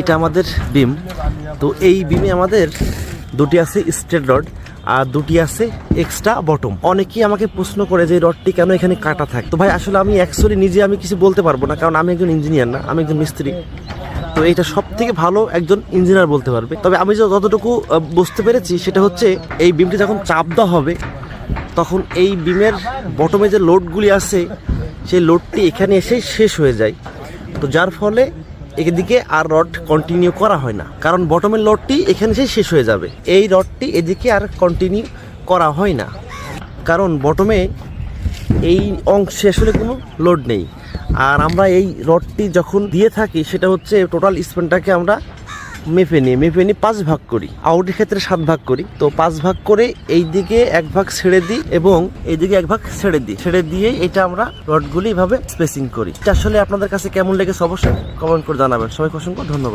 এটা আমাদের বিম। তো এই বিমে আমাদের দুটি আছে স্ট্রেট রড আর দুটি আছে এক্সট্রা বটম। অনেকেই আমাকে প্রশ্ন করে যে রডটি কেন এখানে কাটা থাকে। তো ভাই, আসলে আমি অ্যাকচুয়ালি নিজে আমি কিছু বলতে পারব না, কারণ আমি একজন ইঞ্জিনিয়ার না, আমি একজন মিস্ত্রি। তো এটা সব থেকে ভালো একজন ইঞ্জিনিয়ার বলতে পারবে। তবে আমি যতটুকু বুঝতে পেরেছি সেটা হচ্ছে এই বিমটি যখন চাপ দেওয়া হবে, তখন এই বিমের বটমে যে লোডগুলি আছে, সেই লোডটি এখানে এসে শেষ হয়ে যায়। তো যার ফলে এদিকে আর রড কন্টিনিউ করা হয় না। কারণ বটমের লোডটি এখানে সে শেষ হয়ে যাবে। এই রডটি এদিকে আর কন্টিনিউ করা হয় না। কারণ বটমে এই অংশে আসলে কোনো লোড নেই। আর আমরা এই রডটি যখন দিয়ে থাকি, সেটা হচ্ছে টোটাল স্পেনটাকে আমরা মেপে নিয়ে মেপে নিয়ে পাঁচ ভাগ করি। আউটের ক্ষেত্রে সাত ভাগ করি। তো পাঁচ ভাগ করে এই দিকে এক ভাগ ছেড়ে দিই এবং এইদিকে এক ভাগ ছেড়ে দিই। ছেড়ে দিয়ে এটা আমরা রডগুলি এভাবে স্পেসিং করি। এটা আসলে আপনাদের কাছে কেমন লেগেছে অবশ্যই কমেন্ট করে জানাবেন। সবাইকে অসংখ্য ধন্যবাদ।